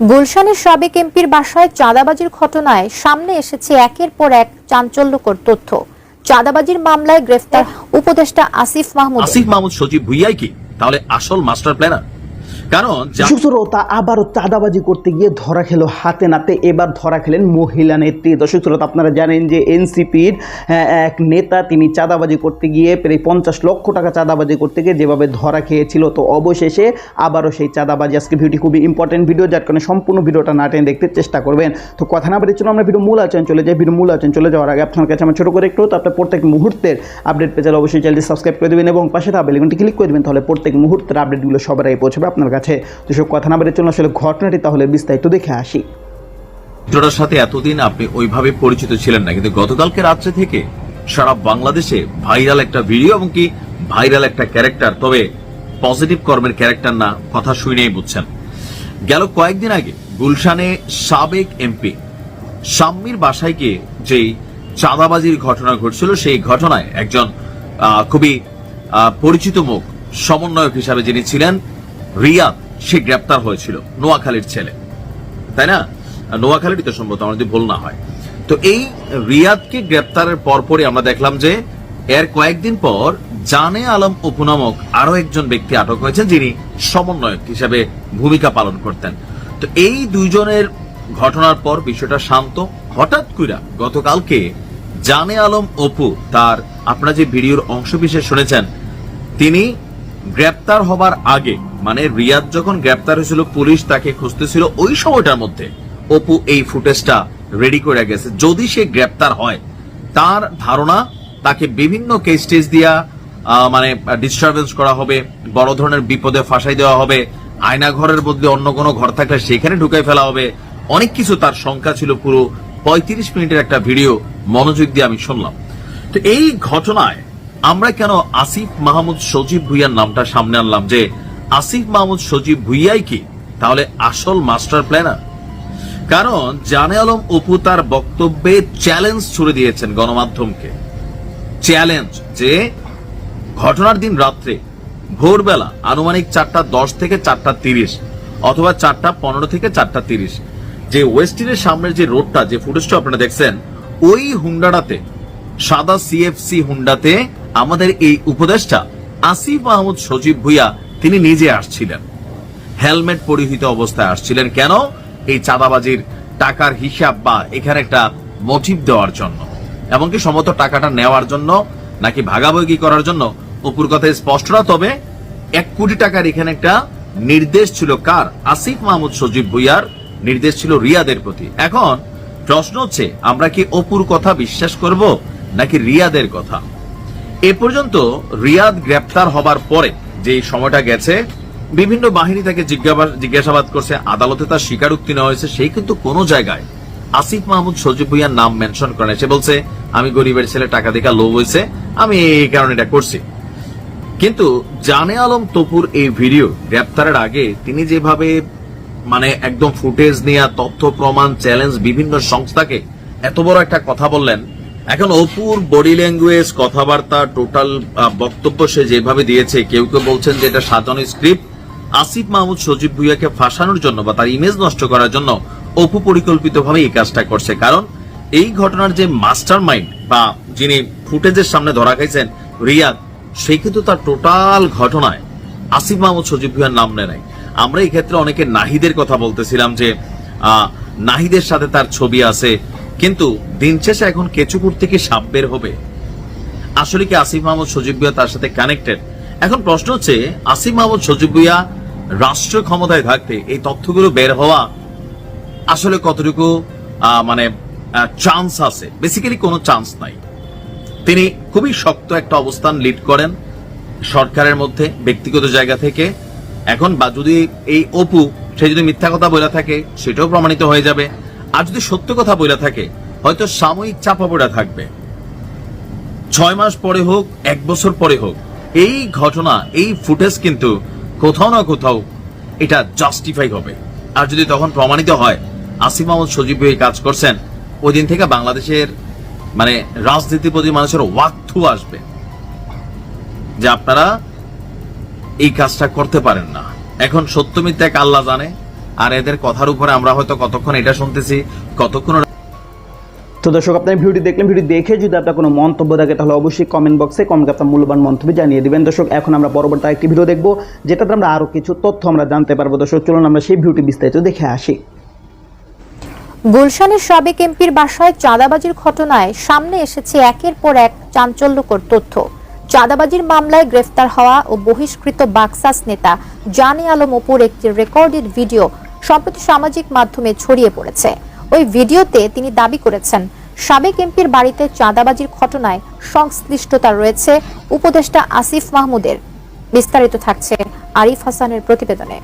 গুলশানের সাবেক এমপির বাসায় চাঁদাবাজির ঘটনায় সামনে এসেছে একের পর এক চাঞ্চল্যকর তথ্য। চাঁদাবাজির মামলায় গ্রেফতার উপদেষ্টা আসিফ মাহমুদ। আসিফ মাহমুদ সচিব ভুইয়াই কি? তাহলে আসল মাস্টার প্ল্যানার? কারণ সুশ্রোতা আবারও চাঁদাবাজি করতে গিয়ে ধরা খেলো হাতে নাতে। এবার ধরা খেলেন মহিলা নেত্রী। দর্শক শ্রোতা আপনারা জানেন যে এনসিপির এক নেতা, তিনি চাঁদাবাজি করতে গিয়ে প্রায় পঞ্চাশ লক্ষ টাকা চাঁদাবাজি করতে গিয়ে যেভাবে ধরা খেয়েছিল, তো অবশেষে আবারও সেই চাঁদাবাজি। আজকে ভিডিও খুবই ইম্পর্টেন্ট ভিডিও যার কারণে সম্পূর্ণ ভিডিওটা না টেনে দেখতে চেষ্টা করবেন। তো কথা না বেরিয়ে চলো আমরা ভিডিও মূল আলোচনা চলে যাই। ভিডিও মূল আলোচনা চলে যাওয়ার আগে আপনার কাছে আমার ছোটো করে একটু, তো আপনার প্রত্যেক মুহূর্তের আপডেট পেয়ে অবশ্যই চ্যানেলটি সাবস্ক্রাইব করে দেবেন এবং পাশে থাকা বেলিকনটি ক্লিক করে দেবেন, তাহলে প্রত্যেক মুহূর্তের আপডেটগুলো সবার আগে পৌঁছবে আপনার কাছে। তো সব কথা না বেরিয়ে চলো আসলে ঘটনাটি তাহলে বিস্তারিত দেখে আসি। চিত্রটার সাথে এতদিন আপনি ওইভাবে পরিচিত ছিলেন না, কিন্তু গতকালকে রাত্রে থেকে সারা বাংলাদেশে ভাইরাল একটা ভিডিও এবং কি ভাইরাল একটা ক্যারেক্টার। তবে পজিটিভ কর্মের ক্যারেক্টার না, কথা শুনেই বুঝছেন। গেল কয়েকদিন আগে গুলশানে সাবেক এমপি শাম্মীর বাসায় গিয়ে যেই চাঁদাবাজির ঘটনা ঘটছিল, সেই ঘটনায় একজন খুবই পরিচিত মুখ, সমন্বয়ক হিসাবে যিনি ছিলেন রিয়াদ সে গ্রেপ্তার হয়েছিল নোয়াখালীর ছেলে। তাই না? নোয়াখালীরই তো সম্ভবত আমার যদি ভুল না হয়। তো এই রিয়াদকে গ্রেপ্তারের পরপরই আমরা দেখলাম যে, এর কয়েকদিন পর জানে আলম অপু নামক আরও একজন ব্যক্তি আটক হয়েছেন, যিনি সমন্বয়ক হিসেবে ভূমিকা পালন করতেন। তো এই দুইজনের ঘটনার পর বিষয়টা শান্ত। হঠাৎ কইরা গতকালকে জানে আলম অপু, তার আপনারা যে ভিডিওর অংশবিশেষ শুনেছেন, তিনি গ্রেপ্তার হবার আগে মানে রিয়াদ যখন গ্রেপ্তার হয়েছিল, পুলিশ তাকে খুঁজতেছিল ওই সময়টার মধ্যে। অপু এই ফুটেজটা রেডি করে গেছে। যদি সে গ্রেপ্তার হয়, তার ধারণা তাকে বিভিন্ন কেস দিয়া মানে ডিস্টারবেন্স করা হবে, বড় ধরনের বিপদে ফাঁসাই দেওয়া হবে, আয়না ঘরের বদলে অন্য কোনো ঘর থাকলে সেখানে ঢুকাই ফেলা হবে, অনেক কিছু তার সংখ্যা ছিল পুরো পঁয়ত্রিশ মিনিটের একটা ভিডিও মনোযোগ দিয়ে আমি শুনলাম। তো এই ঘটনায় আমরা কেন আসিফ মাহমুদ সজীব ভুইয়ার নামটা সামনে আনলাম যে আসিফ মাহমুদ সজীব ভুইয়াই কি? তাহলে আসল মাস্টার প্ল্যানার। কারণ জানে আলম অপু তার বক্তব্যে চ্যালেঞ্জ ছুড়ে দিয়েছেন গণমাধ্যমকে। চ্যালেঞ্জ যে ঘটনার দিন রাত্রে ভোরবেলা আনুমানিক চারটা দশ থেকে চারটা তিরিশ অথবা চারটা পনেরো থেকে চারটা তিরিশ যে ওয়েস্টিনের সামনের যে রোডটা, যে ফুটেজটা আপনারা দেখছেন, ওই হুন্ডাটাতে, সাদা সিএফসি হুন্ডাতে আমাদের এই উপদেষ্টা আসিফ মাহমুদ সজীব ভুইয়া তিনি নিজে আসছিলেন। হেলমেট পরিহিত অবস্থায় আসছিলেন। কেন? এই চাঁদাবাজির টাকার হিসাব বা এখানে একটা মোটিভ দেওয়ার জন্য। এমনকি সমত টাকাটা নেওয়ার জন্য নাকি ভাগাভাগি করার জন্য অপুর কথায় স্পষ্ট না, তবে এক কোটি টাকার এখানে একটা নির্দেশ ছিল কার? আসিফ মাহমুদ সজীব ভুইয়ার নির্দেশ ছিল রিয়াদের প্রতি। এখন প্রশ্ন হচ্ছে, আমরা কি অপুর কথা বিশ্বাস করব নাকি রিয়াদের কথা? এ পর্যন্ত রিয়াদ গ্রেপ্তার হবার পরে যে সময়টা গেছে, বিভিন্ন বাহিনী তাকে জিজ্ঞাসাবাদ করছে, আদালতে তার স্বীকারোক্তি নেওয়া হয়েছে সেই কিন্তু কোন জায়গায় আসিফ মাহমুদ, সজিব ভুইয়ার নাম মেনশন করে সে বলছে, আমি গরিবের ছেলে, টাকা দেখা লোভ হয়েছে, আমি এই কারণে এটা করছি। কিন্তু জানে আলম তপুর এই ভিডিও গ্রেপ্তারের আগে তিনি যেভাবে মানে একদম ফুটেজ নিয়ে তথ্য, প্রমাণ, চ্যালেঞ্জ বিভিন্ন সংস্থাকে এত বড় একটা কথা বললেন এখন অপুর বডি ল্যাঙ্গুয়েজ, কথাবার্তা, টোটাল বক্তব্য সে যেভাবে দিয়েছে, কেউ কেউ বলছেন যে এটা সাজানো স্ক্রিপ্ট। আসিফ মাহমুদ, সজীব ভুইয়াকে ফাঁসানোর জন্য বা তার ইমেজ নষ্ট করার জন্য অপু পরিকল্পিতভাবে এই কাজটা করছে। কারণ এই ঘটনার যে মাস্টার মাইন্ড বা যিনি ফুটেজের সামনে ধরা খাইছেন রিয়াদ, সে কিন্তু তার টোটাল ঘটনায় আসিফ মাহমুদ, সজীব ভুইয়ার নাম নেয় নাই। আমরা এই ক্ষেত্রে অনেকে নাহিদের কথা বলতেছিলাম যে নাহিদের সাথে তার ছবি আছে কিন্তু দিন শেষে এখন কেচুপুর থেকে সাপ বের হবে। আসলে কি আসিফ মাহমুদ সজীব ভুইয়া তার সাথে কানেক্টেড এখন প্রশ্ন হচ্ছে, আসিফ মাহমুদ সজীব ভুইয়া রাষ্ট্র ক্ষমতায় থাকতে এই তথ্যগুলো বের হওয়া আসলে কতটুকু মানে চান্স আছে? বেসিক্যালি কোনো চান্স নাই। তিনি খুবই শক্ত একটা অবস্থান লিড করেন সরকারের মধ্যে, ব্যক্তিগত জায়গা থেকে। এখন বা যদি এই অপু, সে যদি মিথ্যা কথা বলে থাকে, সেটাও প্রমাণিত হয়ে যাবে। আর যদি সত্য কথা বলে থাকে, হয়তো সাময়িক চাপা পড়া থাকবে। ছয় মাস পরে হোক, এক বছর পরে হোক, এই ঘটনা, এই ফুটেজ কিন্তু কোথাও না কোথাও এটা জাস্টিফাই হবে। আর যদি তখন প্রমাণিত হয় আসিফ মাহমুদ সজীব এই কাজ করছেন, ওই দিন থেকে বাংলাদেশের মানে রাজনীতির প্রতি মানুষের ওয়াক্থু আসবে যে আপনারা এই কাজটা করতে পারেন না। এখন সত্য মিথ্যা এক আল্লাহ জানে আর এদের কথার উপরে আমরা হয়তো কতক্ষণ এটা শুনতেছি কতক্ষণ তো দর্শক আপনার ভিডিওটি দেখলেন ভিডিও দেখে যদি আপনার কোনো মন্তব্য থাকে তাহলে অবশ্যই কমেন্ট বক্সে কমেন্ট আপনার মূল্যবান মন্তব্য জানিয়ে দিবেন। দর্শক এখন আমরা পরবর্তী একটি ভিডিও দেখব যেটাতে আমরা আরও কিছু তথ্য আমরা জানতে পারব। দর্শক চলুন আমরা সেই ভিডিওটি বিস্তারিত দেখে আসি। গুলশানের সাবেক এমপির বাসায় চাঁদাবাজির ঘটনায় সামনে এসেছে একের পর এক চাঞ্চল্যকর তথ্য। চাঁদাবাজির মামলায় গ্রেফতার হওয়া ও বহিষ্কৃত বাক্সাস নেতা জানি আলম অপুর একটি রেকর্ডেড ভিডিও সম্প্রতি সামাজিক মাধ্যমে ছড়িয়ে পড়েছে। ওই ভিডিওতে তিনি দাবি করেছেন, সাবেক এমপির বাড়িতে চাঁদাবাজির ঘটনায় সংশ্লিষ্টতা রয়েছে, উপদেষ্টা আসিফ মাহমুদের। বিস্তারিত থাকছে আরিফ হাসানের প্রতিবেদনে।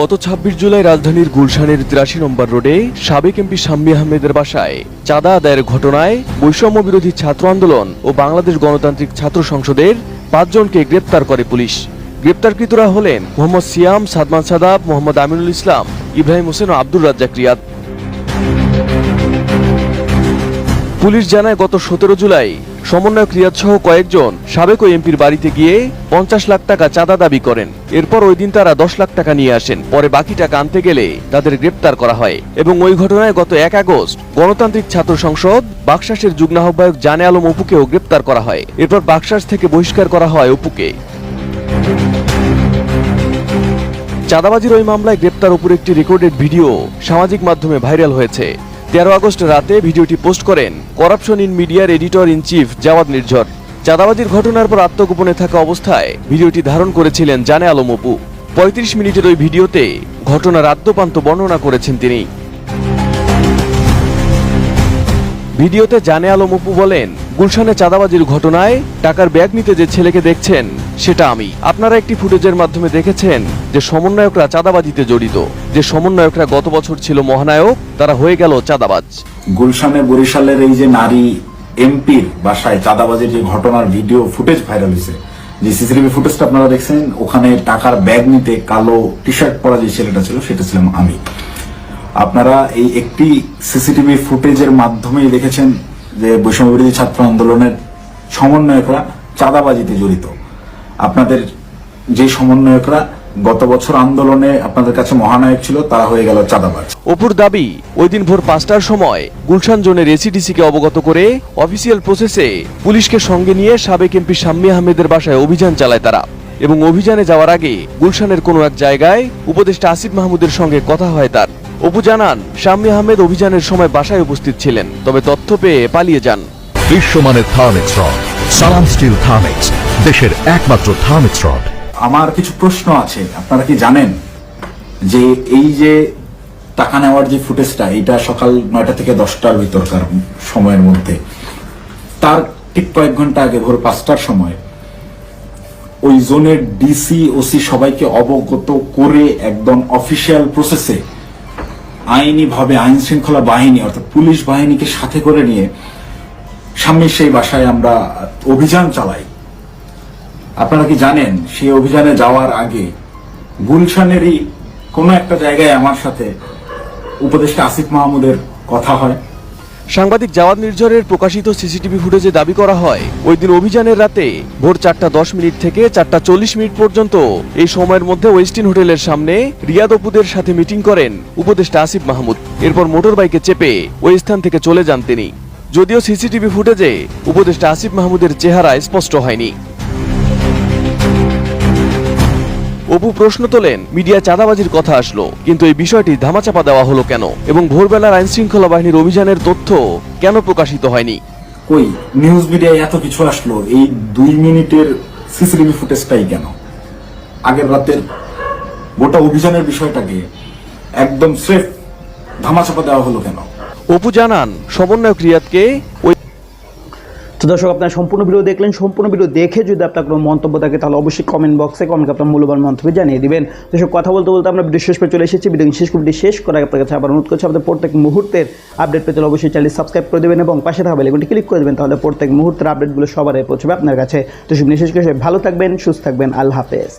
গত ছাব্বিশ জুলাই রাজধানীর গুলশানের তিরাশি নম্বর রোডে সাবেক এমপি শাম্মী আহমেদের বাসায় চাঁদা আদায়ের ঘটনায় বৈষম্য বিরোধী ছাত্র আন্দোলন ও বাংলাদেশ গণতান্ত্রিক ছাত্র সংসদের পাঁচজনকে গ্রেপ্তার করে পুলিশ। গ্রেপ্তারকৃতরা হলেন মোহাম্মদ সিয়াম, সাদমান সাদাব, মোহাম্মদ আমিনুল ইসলাম, ইব্রাহিম হোসেন ও আব্দুর রাজ্জাক রিয়াদ। পুলিশ জানায়, গত সতেরো জুলাই সমন্বয়ক রিয়াদ সহ কয়েকজন সাবেক ওই এমপির বাড়িতে গিয়ে পঞ্চাশ লাখ টাকা চাঁদা দাবি করেন। এরপর ওই দিন তারা দশ লাখ টাকা নিয়ে আসেন। পরে বাকি টাকা আনতে গেলে তাদের গ্রেপ্তার করা হয় এবং ওই ঘটনায় গত এক আগস্ট গণতান্ত্রিক ছাত্র সংসদ বাকশাসের যুগ্ম আহ্বায়ক জানে আলম অপুকেও গ্রেপ্তার করা হয়। এরপর বাকশাস থেকে বহিষ্কার করা হয় অপুকে। চাঁদাবাজির ওই মামলায় গ্রেপ্তার উপর একটি রেকর্ডেড ভিডিও সামাজিক মাধ্যমে ভাইরাল হয়েছে। তেরো আগস্ট রাতে ভিডিওটি পোস্ট করেন করাপশন ইন মিডিয়ার editor in chief Jawad Nirjhar. চাঁদাবাজির ঘটনার পর আত্মগোপনে থাকা অবস্থায় ভিডিওটি ধারণ করেছিলেন জানে আলম অপু। পঁয়ত্রিশ মিনিটের ওই ভিডিওতে ঘটনার আদ্যপান্ত বর্ণনা করেছেন তিনি। ভিডিওতে জানে আলম অপু বলেন গুলশানে চাঁদাবাজির ঘটনায় টাকার ব্যাগ নিতে যে ছেলেকে দেখছেন, সেটা আমি। আপনারা একটি ফুটেজের মাধ্যমে দেখেছেন যে সমন্বয়করা চাঁদাবাজিতে জড়িত। যে সমন্বয়করা গত বছর ছিল মহানায়ক, তারা হয়ে গেল চাঁদাবাজ। গুলশানে বরিশালের এই যে নারী এমপির বাসায় চাঁদাবাজির যে ঘটনার ভিডিও, ফুটেজ ভাইরাল হয়েছে। যে সিসিটিভি ফুটেজটা আপনারা দেখছেন, ওখানে টাকার ব্যাগ নিতে কালো টি শার্ট পরা যে ছেলেটা ছিল, সেটা ছিলাম আমি। আপনারা এই একটি সিসিটিভি ফুটেজের মাধ্যমেই দেখেছেন যে বৈষম্য বিরোধী ছাত্র আন্দোলনের সমন্বয়করা চাঁদাবাজিতে জড়িত। আপনাদের যে সমন্বয়করা গত বছর আন্দোলনে আপনাদের কাছে মহানায়ক ছিল, তারা হয়ে গেল চাঁদাবাজ। অপুর দাবি, ওই দিন ভোর পাঁচটার সময় গুলশান জোনের এসিডিসিকে অবগত করে অফিসিয়াল প্রসেসে পুলিশকে সঙ্গে নিয়ে সাবেক এমপি শাম্মী আহমেদের বাসায় অভিযান চালায় তারা এবং অভিযানে যাওয়ার আগে গুলশানের কোনো এক জায়গায় উপদেষ্টা আসিফ মাহমুদের সঙ্গে কথা হয় তার। অপু জানান শাম্মী আহমেদ অভিযানের সময় বাসায় উপস্থিত ছিলেন তবে তথ্য পেয়ে পালিয়ে যান। বিশ্বমানের Thermex rod Salam steel Thermex দেশের একমাত্র থার্মিক্স রড। আমার কিছু প্রশ্ন আছে আপনারা কি জানেন যে এই যে টাকা নেওয়ার যে ফুটেজটা এটা সকাল নয়টা থেকে দশটার ভিতরকার সময়ের মধ্যে। তার ঠিক কয়েক ঘণ্টা আগে ভোর পাঁচটার সময় ওই জোনের ডিসি ওসি সবাইকে অবগত করে একদম অফিসিয়াল প্রসেসে আইনিভাবে আইন শৃঙ্খলা বাহিনী, অর্থাৎ পুলিশ বাহিনীকে সাথে করে নিয়ে সামনের সেই বাসায় আমরা অভিযান চালাই। আপনারা কি জানেন, সেই অভিযানে যাওয়ার আগে গুলশানেরই কোনো একটা জায়গায় আমার সাথে উপদেষ্টা আসিফ মাহমুদের কথা হয়। সাংবাদিক জাওয়াদ মির্জরের প্রকাশিত সিসিটিভি ফুটেজে দাবি করা হয়, ওই দিন অভিযানের রাতে ভোর চারটা দশ মিনিট থেকে চারটা চল্লিশ মিনিট পর্যন্ত এই সময়ের মধ্যে ওয়েস্টিন হোটেলের সামনে রিয়াদ অপুদের সাথে মিটিং করেন উপদেষ্টা আসিফ মাহমুদ। এরপর মোটর বাইকে চেপে ওই স্থান থেকে চলে যান তিনি। যদিও সিসিটিভি ফুটেজে উপদেষ্টা আসিফ মাহমুদের চেহারা স্পষ্ট হয়নি। অপু প্রশ্ন তোলেন মিডিয়া চাঁদাবাজির কথা আসলো কিন্তু এই বিষয়টি ধামাচাপা দেওয়া হলো কেন? এবং ভোরবেলার আইন শৃঙ্খলা বাহিনীর অভিযানের তথ্য কেন প্রকাশিত হয়নি? কই নিউজ মিডিয়ায় এত কিছু আসলো এই দুই মিনিটের সিসিটিভি ফুটেজটাই কেন? আগের রাতের গোটা অভিযানের বিষয়টাকে একদম স্রেফ ধামাচাপা দেওয়া হলো কেন? অপু জানান সমন্বয়ক রিয়াদকে ওই দর্শক, আপনার সম্পূর্ণ ভিডিও দেখলেন, সম্পূর্ণ ভিডিও দেখে যদি আপনার কোনো মন্তব্য থাকে, তাহলে অবশ্যই কমেন্ট বক্সে কমেন্ট আপনার মূল্যবান মন্তব্য জানিয়ে দেবেন। দর্শক, কথা বলতে বলতে আমরা ভিডিও শেষ পে চলে এসেছি। ভিডিও শেষ করে শেষ করে আপনার কাছে আবার অনুরোধ করছি, আপনাদের প্রত্যেক মুহূর্তের আপডেট পেতে অবশ্যই চ্যানেল সাবস্ক্রাইব করে দেবেন এবং পাশে থাকা বেলেগুনটি ক্লিক করে দেবেন, তাহলে প্রত্যেক মুহূর্তের আপডেটগুলো সবার পৌঁছবে আপনার কাছে। তো সব করে ভালো থাকবেন, সুস্থ থাকবেন, আল্লাহ হাফেজ।